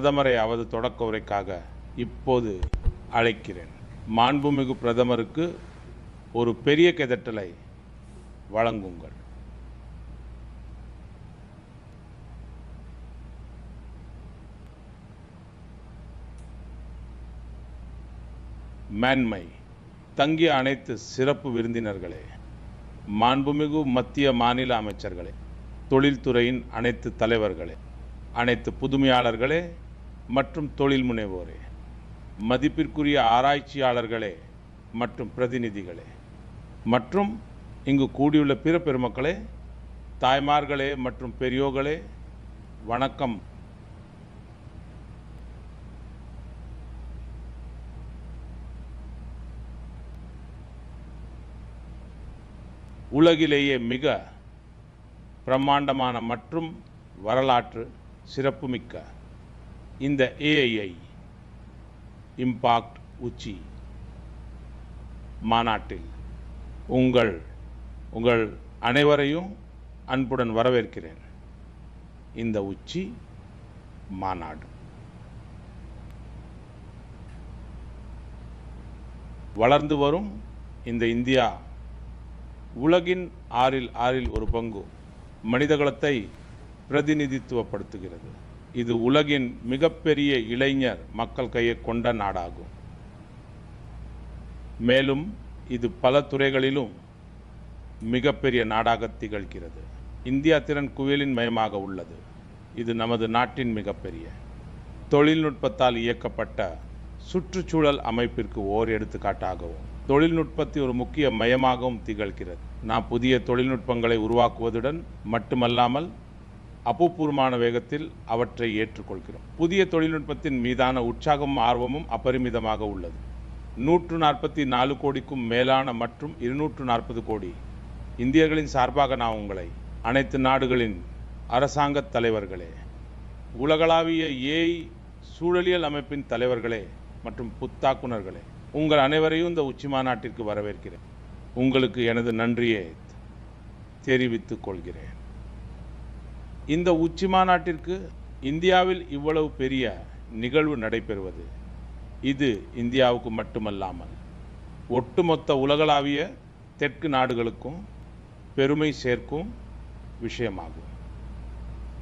பிரதமரை அவரது தொடக்க உரைக்காக இப்போது அழைக்கிறேன். மாண்புமிகு பிரதமருக்கு ஒரு பெரிய கிதட்டலை வழங்குங்கள். மேன்மை. தங்கிய அனைத்து சிறப்பு விருந்தினர்களே மாண்புமிகு மத்திய மாநில அமைச்சர்களே தொழில்துறையின் அனைத்து தலைவர்களே அனைத்து புதுமையாளர்களே மற்றும் தொழில் முனைவோரே மதிப்பிற்குரிய ஆராய்ச்சியாளர்களே மற்றும் பிரதிநிதிகளே மற்றும் இங்கு கூடியுள்ள பிற பெருமக்களே தாய்மார்களே மற்றும் பெரியோர்களே வணக்கம். உலகிலேயே மிக பிரம்மாண்டமான மற்றும் வரலாற்று சிறப்புமிக்க இந்த ஏஐஐ இம்பாக்ட் உச்சி மாநாட்டில் உங்கள் உங்கள் அனைவரையும் அன்புடன் வரவேற்கிறேன் இந்த உச்சி மாநாடு வளர்ந்து வரும் இந்த இந்தியா உலகின் ஆறில் ஆறில் ஒரு பங்கு மனிதகுலத்தை பிரதிநிதித்துவப்படுத்துகிறது இது உலகின் மிகப்பெரிய இளைஞர் மக்கள் கையை கொண்ட நாடாகும். மேலும் இது பல துறைகளிலும் மிகப்பெரிய நாடாக திகழ்கிறது. இந்தியா திறன் குவியலின் மயமாக உள்ளது. இது நமது நாட்டின் மிகப்பெரிய. தொழில்நுட்பத்தால் இயக்கப்பட்ட சுற்றுச்சூழல் அமைப்பிற்கு ஓர் எடுத்துக்காட்டாகவும் தொழில்நுட்பத்தை ஒரு முக்கிய மயமாகவும் திகழ்கிறது. நாம் புதிய தொழில்நுட்பங்களை உருவாக்குவதுடன் மட்டுமல்லாமல் அபூர்வமான வேகத்தில் அவற்றை ஏற்றுக்கொள்கிறோம். புதிய தொழில்நுட்பத்தின் மீதான உற்சாகமும் ஆர்வமும் அபரிமிதமாக உள்ளது. நூற்று நாற்பத்தி நாலு கோடிக்கும் மேலான மற்றும் இருநூற்று நாற்பது கோடி இந்தியர்களின் சார்பாக நான் உங்களை அனைத்து நாடுகளின் அரசாங்க தலைவர்களே உலகளாவிய ஏஐ சூழலியல் அமைப்பின் தலைவர்களே மற்றும் புத்தாக்குனர்களே உங்கள் அனைவரையும் இந்த உச்சி மாநாட்டிற்கு வரவேற்கிறேன். உங்களுக்கு எனது நன்றியை தெரிவித்துக் கொள்கிறேன். இந்த உச்சி மாநாட்டிற்கு இந்தியாவில் இவ்வளவு பெரிய நிகழ்வு நடைபெறுவது இது இந்தியாவுக்கு மட்டுமல்லாமல் ஒட்டுமொத்த உலகளாவிய தெற்கு நாடுகளுக்கும் பெருமை சேர்க்கும் விஷயமாகும்.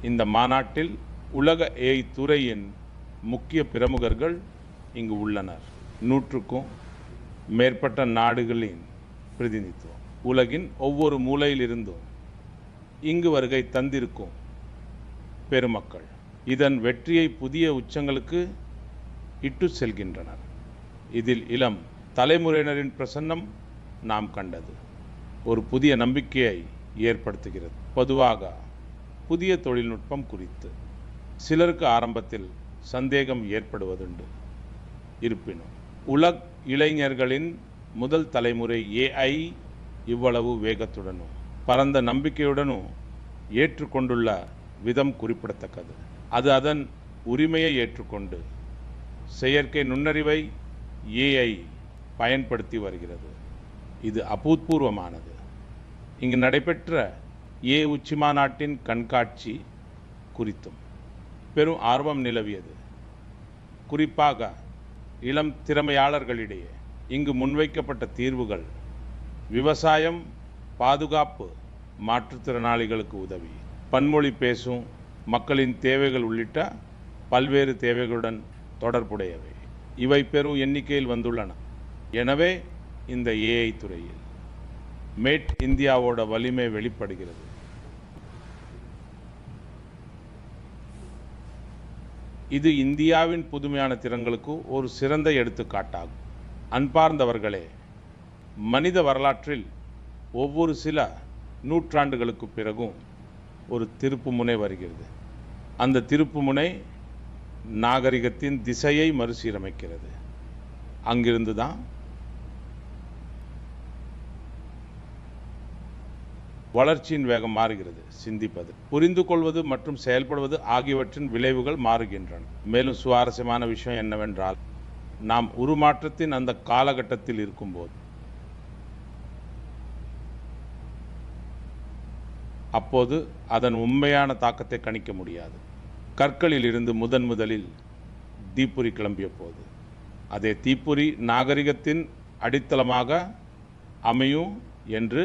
இந்த மாநாட்டில் உலக ஏஐ துறையின் முக்கிய பிரமுகர்கள் இங்கு உள்ளனர். நூற்றுக்கும் மேற்பட்ட நாடுகளின் பிரதிநிதித்துவம். உலகின் ஒவ்வொரு மூலையிலிருந்தும் இங்கு வருகை தந்திருக்கும் பெருமக்கள் இதன் வெற்றியை புதிய உச்சங்களுக்கு இட்டு செல்கின்றனர். இதில் இளம் தலைமுறையினரின் பிரசன்னம் நாம் கண்டது. ஒரு புதிய நம்பிக்கையை ஏற்படுத்துகிறது. பொதுவாக புதிய தொழில்நுட்பம் குறித்து. சிலருக்கு ஆரம்பத்தில் சந்தேகம் ஏற்படுவதுண்டு. இருப்பினும் உலக் இளைஞர்களின் முதல் தலைமுறை ஏஐ இவ்வளவு வேகத்துடனும் பரந்த நம்பிக்கையுடனும் ஏற்றுக்கொண்டுள்ள விதம் குறிப்பிடத்தக்கது. அது அதன் உரிமையை ஏற்றுக்கொண்டு செயற்கை நுண்ணறிவை ஏஐ பயன்படுத்தி வருகிறது. இது அபூத்பூர்வமானது இங்கு நடைபெற்ற ஏ உச்சி மாநாட்டின் கண்காட்சி குறித்தும் பெரும் ஆர்வம் நிலவியது. குறிப்பாக இளம் திறமையாளர்களிடையே இங்கு முன்வைக்கப்பட்ட தீர்வுகள் விவசாயம் பாதுகாப்பு மாற்றுத்திறனாளிகளுக்கு உதவி. பன்மொழி பேசும் மக்களின் தேவைகள் உள்ளிட்ட பல்வேறு தேவைகளுடன் தொடர்புடையவை. இவை பெரும் எண்ணிக்கையில் வந்துள்ளன. எனவே இந்த ஏஐ துறையில் மேட் இந்தியாவோட வலிமை வெளிப்படுகிறது. இது இந்தியாவின் புதுமையான திறன்களுக்கு ஒரு சிறந்த எடுத்துக்காட்டாகும். அன்பார்ந்தவர்களே மனித வரலாற்றில் ஒவ்வொரு சில நூற்றாண்டுகளுக்கு பிறகும் ஒரு திருப்புமுனை வருகிறது. அந்த திருப்புமுனை நாகரிகத்தின் திசையை மறுசீரமைக்கிறது. அங்கிருந்து தான் வளர்ச்சியின் வேகம் மாறுகிறது. சிந்திப்பது புரிந்து கொள்வது மற்றும் செயல்படுவது ஆகியவற்றின் விளைவுகள் மாறுகின்றன. மேலும் சுவாரஸ்யமான விஷயம் என்னவென்றால் நாம் உருமாற்றத்தின் அந்த காலகட்டத்தில் இருக்கும்போது அப்போது அதன் உண்மையான தாக்கத்தை கணிக்க முடியாது. கற்களில் இருந்து முதன் முதலில் தீப்பொறி கிளம்பிய போது. அதே தீப்பொறி நாகரிகத்தின் அடித்தளமாக அமையும் என்று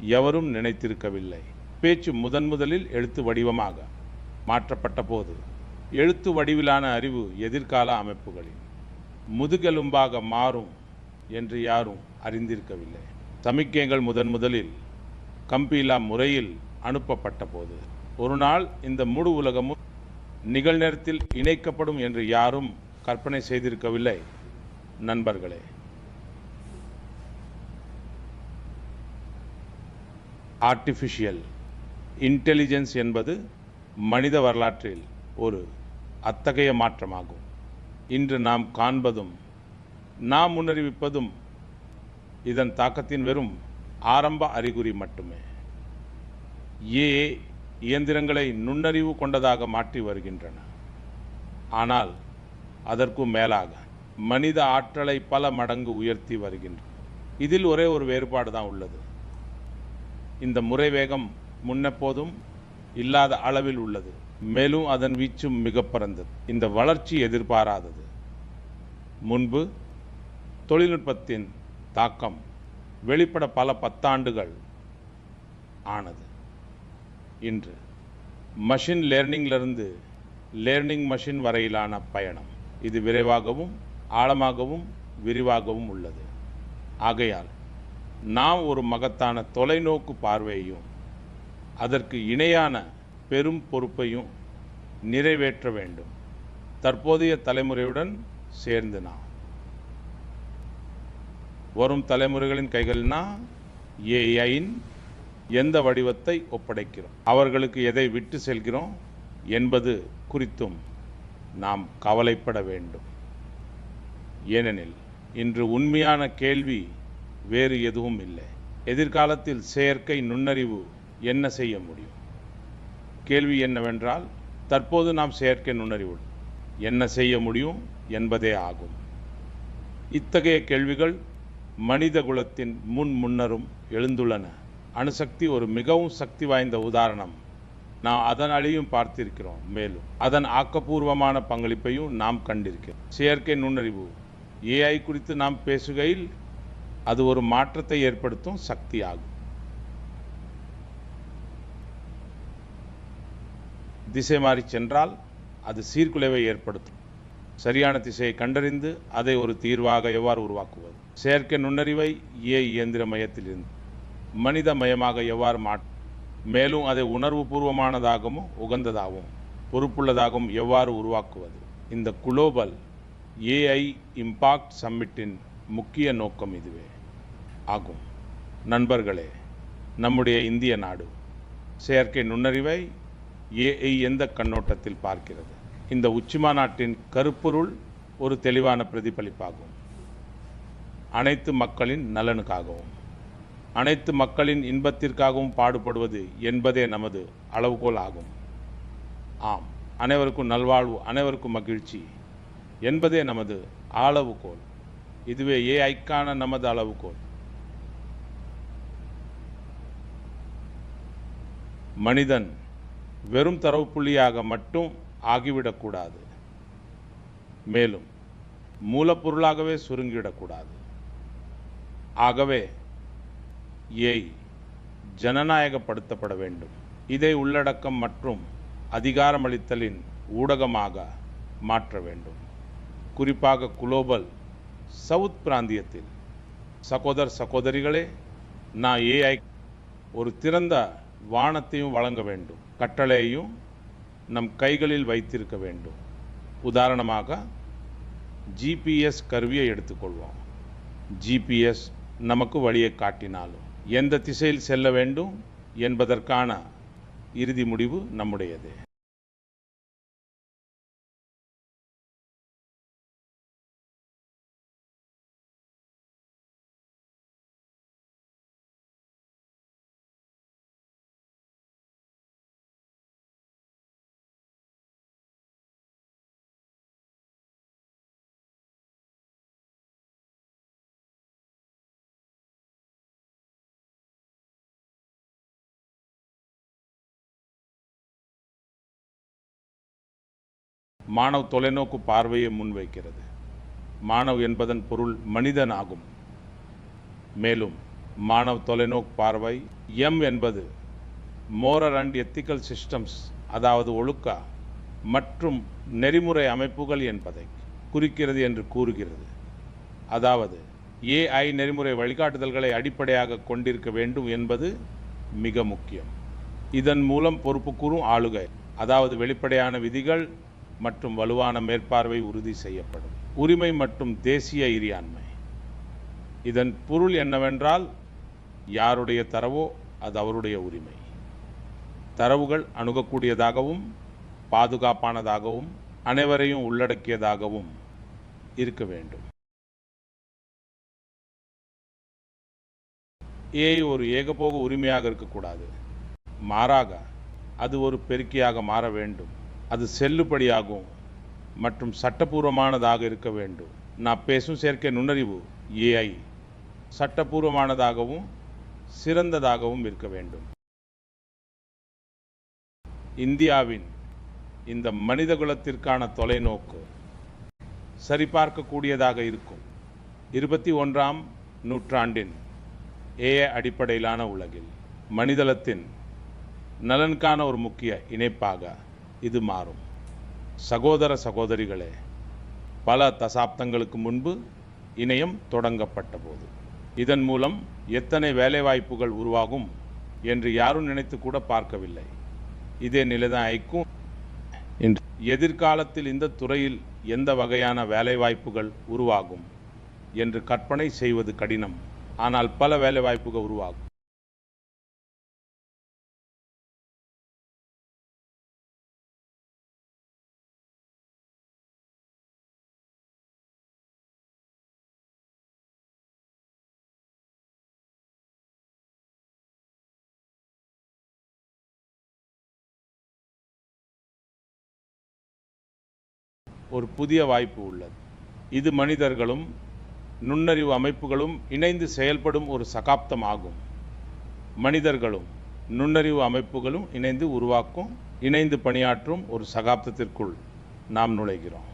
எவரும் நினைத்திருக்கவில்லை. பேச்சு முதன் முதலில் எழுத்து வடிவமாக மாற்றப்பட்ட போது எழுத்து வடிவிலான அறிவு எதிர்கால அமைப்புகளில் முதுகெலும்பாக மாறும் என்று யாரும் அறிந்திருக்கவில்லை. சமிக்கைகள் முதன் முதலில் கம்பீலா முறையில் அனுப்பப்பட்ட போது. ஒரு நாள் இந்த முழு உலகமும் நிகழ்நேரத்தில் இணைக்கப்படும் என்று யாரும் கற்பனை செய்திருக்கவில்லை. நண்பர்களே ஆர்டிஃபிஷியல் இன்டெலிஜென்ஸ் என்பது மனித வரலாற்றில் ஒரு அத்தகைய மாற்றமாகும். இன்று நாம் காண்பதும் நாம் முன்னறிவிப்பதும் இதன் தாக்கத்தின் வெறும் ஆரம்ப அறிகுறி மட்டுமே. ஏ இயந்திரங்களை நுண்ணறிவு கொண்டதாக மாற்றி வருகின்றன. ஆனால் அதற்கும் மேலாக மனித ஆற்றலை பல மடங்கு உயர்த்தி வருகின்றன. இதில் ஒரே ஒரு வேறுபாடு தான் உள்ளது. இந்த முறை வேகம் முன்னெப்போதும் இல்லாத அளவில் உள்ளது. மேலும் அதன் வீச்சும் மிக பரந்தது. இந்த வளர்ச்சி எதிர்பாராதது. முன்பு தொழில்நுட்பத்தின் தாக்கம் வெளிப்பட பல பத்தாண்டுகள் ஆனது. இன்று. மஷின் லேர்னிங்லேருந்து லேர்னிங் மஷின் வரையிலான பயணம். இது விரைவாகவும் ஆழமாகவும் விரிவாகவும் உள்ளது. ஆகையால் நாம் ஒரு மகத்தான தொலைநோக்கு பார்வையையும் அதற்கு இணையான பெரும் பொறுப்பையும் நிறைவேற்ற வேண்டும். தற்போதைய தலைமுறையுடன் சேர்ந்து நாம். வரும் தலைமுறைகளின் கைகள்னா ஏஐன் எந்த வடிவத்தை ஒப்படைக்கிறோம்? அவர்களுக்கு எதை விட்டு செல்கிறோம்? என்பது குறித்தும் நாம் கவலைப்பட வேண்டும். ஏனெனில் இன்று உண்மையான கேள்வி வேறு எதுவும் இல்லை. எதிர்காலத்தில் செயற்கை நுண்ணறிவு என்ன செய்ய முடியும்? கேள்வி என்னவென்றால் தற்போது நாம் செயற்கை நுண்ணறிவு என்ன செய்ய முடியும் என்பதே ஆகும். இத்தகைய கேள்விகள் மனித குலத்தின் முன் முன்னரும் எழுந்துள்ளன. அணுசக்தி ஒரு மிகவும் சக்தி வாய்ந்த உதாரணம். நாம் அதன் அழியும் பார்த்திருக்கிறோம் மேலும் அதன் ஆக்கப்பூர்வமான பங்களிப்பையும் நாம் கண்டிருக்கிறோம். செயற்கை நுண்ணறிவு ஏஐ குறித்து நாம் பேசுகையில் அது ஒரு மாற்றத்தை ஏற்படுத்தும் சக்தி ஆகும் திசை மாறி சென்றால் அது சீர்குலைவை ஏற்படுத்தும். சரியான திசையை கண்டறிந்து அதை ஒரு தீர்வாக எவ்வாறு உருவாக்குவது? செயற்கை நுண்ணறிவை ஏ இயந்திர மையத்திலிருந்து மனித மயமாக எவ்வாறு மா மேலும் அதை உணர்வு பூர்வமானதாகவும் உகந்ததாகவும் பொறுப்புள்ளதாகவும் எவ்வாறு உருவாக்குவது? இந்த குளோபல் ஏஐ இம்பாக்ட் சம்மிட்டின் முக்கிய நோக்கம் இதுவே. ஆகும். நண்பர்களே நம்முடைய இந்திய நாடு செயற்கை நுண்ணறிவை ஏஐ எந்த கண்ணோட்டத்தில் பார்க்கிறது? இந்த உச்சிமாநாட்டின் கருப்பொருள் ஒரு தெளிவான பிரதிபலிப்பாகும். அனைத்து மக்களின் நலனுக்காகவும். அனைத்து மக்களின் இன்பத்திற்காகவும் பாடுபடுவது என்பதே நமது அளவுகோல் ஆகும். ஆம் அனைவருக்கும் நல்வாழ்வு அனைவருக்கும் மகிழ்ச்சி என்பதே நமது அளவுகோல். இதுவே ஏஐக்கான நமது அளவுகோல். மனிதன் வெறும் தரவு புள்ளியாக மட்டும் ஆகிவிடக்கூடாது மேலும் மூலப்பொருளாகவே சுருங்கிவிடக்கூடாது ஆகவே ஏய் ஜனநாயகப்படுத்தப்பட வேண்டும். இதை உள்ளடக்கம் மற்றும் அதிகாரமளித்தலின் ஊடகமாக மாற்ற வேண்டும். குறிப்பாக குளோபல் சவுத் பிராந்தியத்தில். சகோதர சகோதரிகளே நான் ஏஐ ஒரு திறந்த வானத்தையும் வழங்க வேண்டும். கட்டளையையும் நம் கைகளில் வைத்திருக்க வேண்டும். உதாரணமாக ஜிபிஎஸ் கருவியை எடுத்துக்கொள்வோம். ஜிபிஎஸ் நமக்கு வழியை காட்டினாலும். எந்த திசையில் செல்ல வேண்டும் என்பதற்கான இறுதி முடிவு நம்முடையது. மாணவ் தொலைநோக்கு பார்வையை முன்வைக்கிறது. மாணவ் என்பதன் பொருள் மனிதன் ஆகும் மேலும் மாணவ் தொலைநோக்கு பார்வை எம் என்பது மோரல் அண்ட் எத்திக்கல் சிஸ்டம்ஸ் அதாவது ஒழுக்க மற்றும் நெறிமுறை அமைப்புகள் என்பதை குறிக்கிறது என்று கூறுகிறது. அதாவது ஏஐ நெறிமுறை வழிகாட்டுதல்களை அடிப்படையாக கொண்டிருக்க வேண்டும் என்பது மிக முக்கியம். இதன் மூலம் பொறுப்புக்கூறும் ஆளுகை அதாவது வெளிப்படையான விதிகள் மற்றும் வலுவான மேற்பார்வை உறுதி செய்யப்படும். உரிமை மற்றும் தேசிய இறையாண்மை. இதன் பொருள் என்னவென்றால் யாருடைய தரவோ அது அவருடைய உரிமை. தரவுகள் அணுகக்கூடியதாகவும் பாதுகாப்பானதாகவும் அனைவரையும் உள்ளடக்கியதாகவும் இருக்க வேண்டும். ஏஐ ஒரு ஏகபோக உரிமையாக இருக்கக்கூடாது. மாறாக அது ஒரு பெருக்கியாக மாற வேண்டும். அது செல்லுபடியாகும் மற்றும் சட்டபூர்வமானதாக இருக்க வேண்டும். நான் பேசும் செயற்கை நுண்ணறிவு ஏஐ சட்டபூர்வமானதாகவும் சிறந்ததாகவும் இருக்க வேண்டும். இந்தியாவின் இந்த மனிதகுலத்திற்கான தொலைநோக்கு சரிபார்க்கக்கூடியதாக இருக்கும். இருபத்தி ஒன்றாம் நூற்றாண்டின் ஏஐ அடிப்படையிலான உலகில் மனிதலத்தின் நலனுக்கான ஒரு முக்கிய இணைப்பாக இது மாறும். சகோதர சகோதரிகளே பல தசாப்தங்களுக்கு முன்பு இணையம் தொடங்கப்பட்ட போது இதன் மூலம் எத்தனை வேலைவாய்ப்புகள் உருவாகும் என்று யாரும் நினைத்து கூட பார்க்கவில்லை. இதே நிலைதான் ஐக்கும் இன்று. எதிர்காலத்தில் இந்த துறையில் எந்த வகையான வேலைவாய்ப்புகள் உருவாகும் என்று கற்பனை செய்வது கடினம். ஆனால் பல வேலைவாய்ப்புகள் உருவாகும். ஒரு புதிய வாய்ப்பு உள்ளது. இது மனிதர்களும் நுண்ணறிவு அமைப்புகளும் இணைந்து செயல்படும் ஒரு சகாப்தம் ஆகும் மனிதர்களும் நுண்ணறிவு அமைப்புகளும் இணைந்து உருவாக்கும் இணைந்து பணியாற்றும் ஒரு சகாப்தத்திற்குள் நாம் நுழைகிறோம்.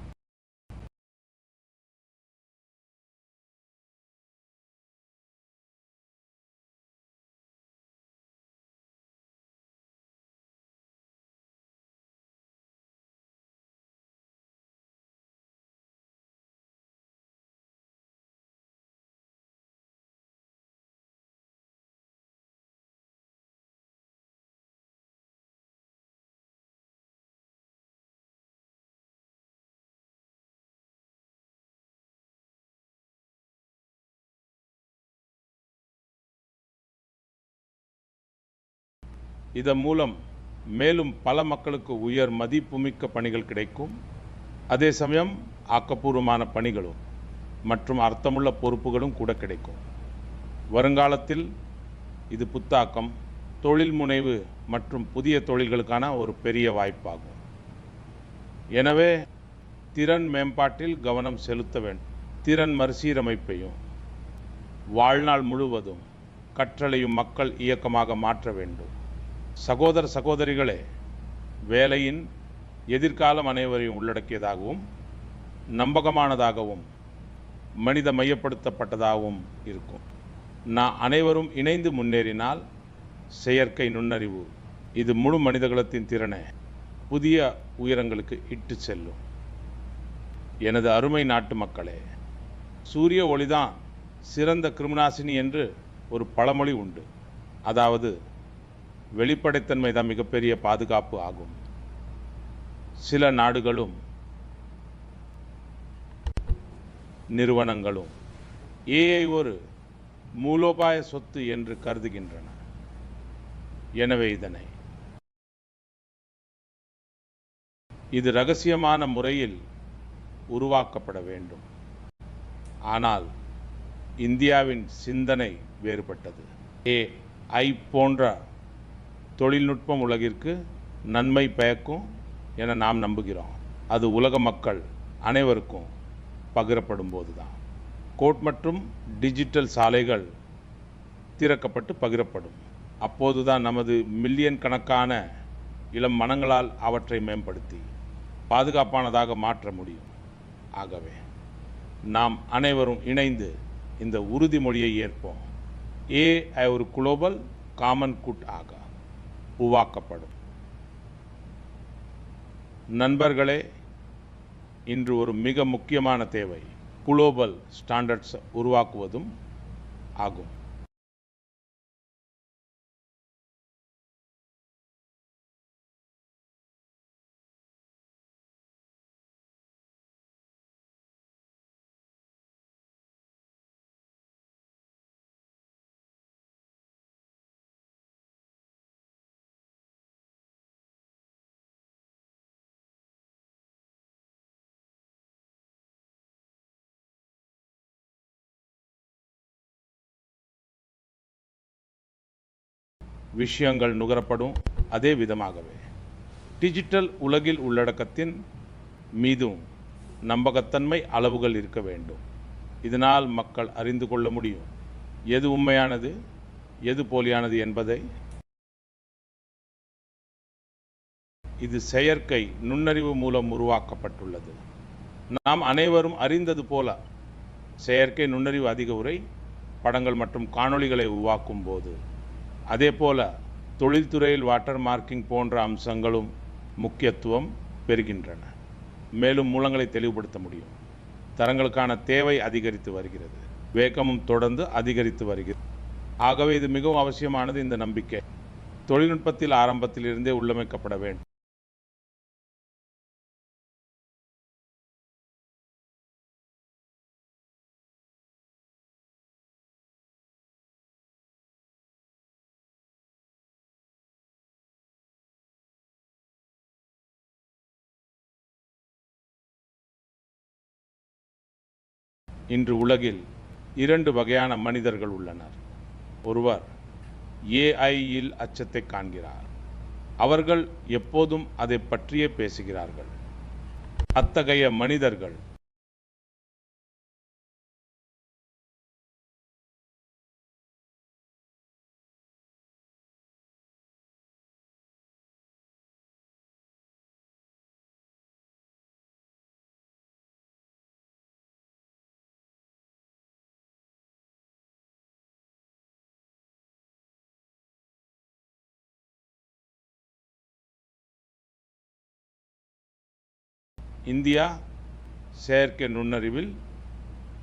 இதன் மூலம் மேலும் பல மக்களுக்கு உயர் மதிப்புமிக்க பணிகள் கிடைக்கும். அதே சமயம் ஆக்கப்பூர்வமான பணிகளும் மற்றும் அர்த்தமுள்ள பொறுப்புகளும் கூட கிடைக்கும். வருங்காலத்தில் இது புத்தாக்கம் தொழில் முனைவு மற்றும் புதிய தொழில்களுக்கான ஒரு பெரிய வாய்ப்பாகும். எனவே திறன் மேம்பாட்டில் கவனம் செலுத்த வேண்டும் திறன் மறுசீரமைப்பையும் வாழ்நாள் முழுவதும் கற்றலையும் மக்கள் இயக்கமாக மாற்ற வேண்டும். சகோதர சகோதரிகளே வேலையின் எதிர்காலம் அனைவரையும் உள்ளடக்கியதாகவும் நம்பகமானதாகவும் மனித மையப்படுத்தப்பட்டதாகவும் இருக்கும். நான் அனைவரும் இணைந்து முன்னேறினால் செயற்கை நுண்ணறிவு இது முழு மனிதகுலத்தின் திறனை. புதிய உயரங்களுக்கு இட்டு செல்லும். எனது அருமை நாட்டு மக்களே சூரிய ஒளிதான் சிறந்த கிருமிநாசினி என்று ஒரு பழமொழி உண்டு. அதாவது வெளிப்படைத்தன்மை தான் மிகப்பெரிய பாதுகாப்பு ஆகும். சில நாடுகளும் நிறுவனங்களும் ஏஐ ஒரு மூலோபாய சொத்து என்று கருதுகின்றன. எனவே இதனை இது ரகசியமான முறையில் உருவாக்கப்பட வேண்டும். ஆனால் இந்தியாவின் சிந்தனை வேறுபட்டது. ஏ ஐ போன்ற தொழில்நுட்பம் உலகிற்கு நன்மை பயக்கும் என நாம் நம்புகிறோம். அது உலக மக்கள் அனைவருக்கும் பகிரப்படும் போதுதான். கோட் மற்றும் டிஜிட்டல் சாலைகள் திறக்கப்பட்டு பகிரப்படும். அப்போதுதான் நமது மில்லியன் கணக்கான இளம் மனங்களால் அவற்றை மேம்படுத்தி பாதுகாப்பானதாக மாற்ற முடியும். ஆகவே நாம் அனைவரும் இணைந்து இந்த உறுதிமொழியை ஏற்போம். ஏ ஒரு குளோபல் காமன் குட் ஆகா. உருவாக்கப்படும். நண்பர்களே இன்று ஒரு மிக முக்கியமான தேவை குளோபல் ஸ்டாண்டர்ட்ஸ் உருவாக்குவதும் ஆகும். விஷயங்கள் நுகரப்படும் அதே விதமாகவே. டிஜிட்டல் உலகில் உள்ளடக்கத்தின் மீதும் நம்பகத்தன்மை அளவுகள் இருக்க வேண்டும். இதனால் மக்கள் அறிந்து கொள்ள முடியும். எது உண்மையானது எது போலியானது என்பதை. இது செயற்கை நுண்ணறிவு மூலம் உருவாக்கப்பட்டுள்ளது. நாம் அனைவரும் அறிந்தது போல செயற்கை நுண்ணறிவு அதிக உரை படங்கள் மற்றும் காணொளிகளை உருவாக்கும் போது அதே போல தொழில்துறையில் வாட்டர் மார்க்கிங் போன்ற அம்சங்களும் முக்கியத்துவம் பெறுகின்றன. மேலும் மூலங்களை தெளிவுபடுத்த முடியும். தரங்களுக்கான தேவை அதிகரித்து வருகிறது. வேகமும் தொடர்ந்து அதிகரித்து வருகிறது. ஆகவே இது மிகவும் அவசியமானது இந்த நம்பிக்கை. தொழில்நுட்பத்தில் ஆரம்பத்திலிருந்தே உள்ளமைக்கப்பட வேண்டும். இன்று உலகில் இரண்டு வகையான மனிதர்கள் உள்ளனர். ஒருவர் ஏஐயில் அச்சத்தை காண்கிறார். அவர்கள் எப்போதும் அதை பற்றியே பேசுகிறார்கள். அத்தகைய மனிதர்கள் இந்தியா செயற்கை நுண்ணறிவில்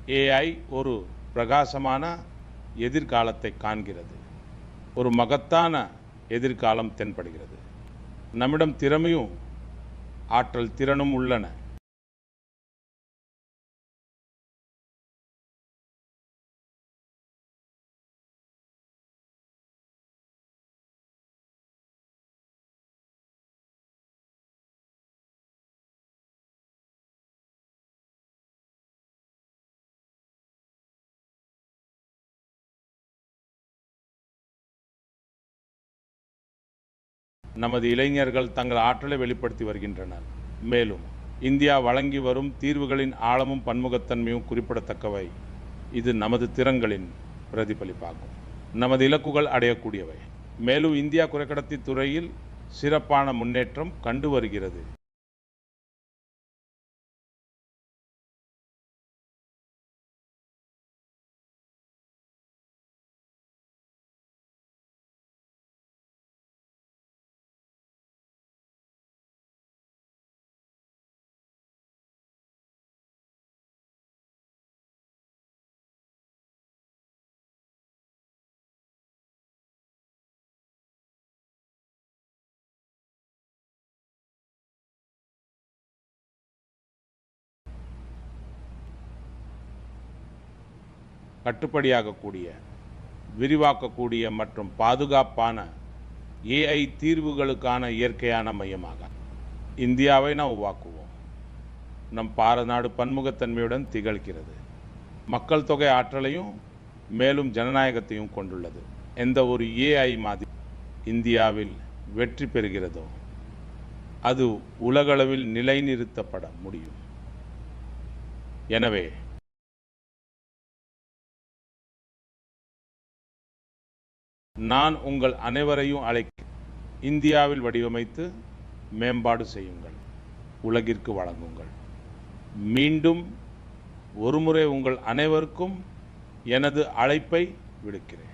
ஏஐ ஒரு பிரகாசமான எதிர்காலத்தை காண்கிறது. ஒரு மகத்தான எதிர்காலம் தென்படுகிறது. நம்மிடம் திறமையும் ஆற்றல் திறனும் உள்ளன. நமது இளைஞர்கள் தங்கள் ஆற்றலை வெளிப்படுத்தி வருகின்றனர். மேலும் இந்தியா வழங்கி வரும் தீர்வுகளின் ஆழமும் பன்முகத்தன்மையும் குறிப்பிடத்தக்கவை. இது நமது திறன்களின் பிரதிபலிப்பாகும். நமது இலக்குகள் அடையக்கூடியவை. மேலும் இந்தியா குறைக்கடத்தி துறையில் சிறப்பான முன்னேற்றம் கண்டு வருகிறது. கட்டுப்படியாகக்கூடிய விரிவாக்கக்கூடிய மற்றும் பாதுகாப்பான ஏஐ தீர்வுகளுக்கான இயற்கையான மையமாக இந்தியாவை நாம் உருவாக்குவோம். நம் பாரத நாடு பன்முகத்தன்மையுடன் திகழ்கிறது. மக்கள் தொகை ஆற்றலையும் மேலும் ஜனநாயகத்தையும் கொண்டுள்ளது. எந்த ஒரு ஏஐ மாதிரி இந்தியாவில் வெற்றி பெறுகிறதோ அது உலகளவில் நிலைநிறுத்தப்பட முடியும். எனவே நான் உங்கள் அனைவரையும் அழைக்க இந்தியாவில் வடிவமைத்து மேம்பாடு செய்யுங்கள். உலகிற்கு வழங்குங்கள். மீண்டும் ஒருமுறை உங்கள் அனைவருக்கும் எனது அழைப்பை விடுக்கிறேன்.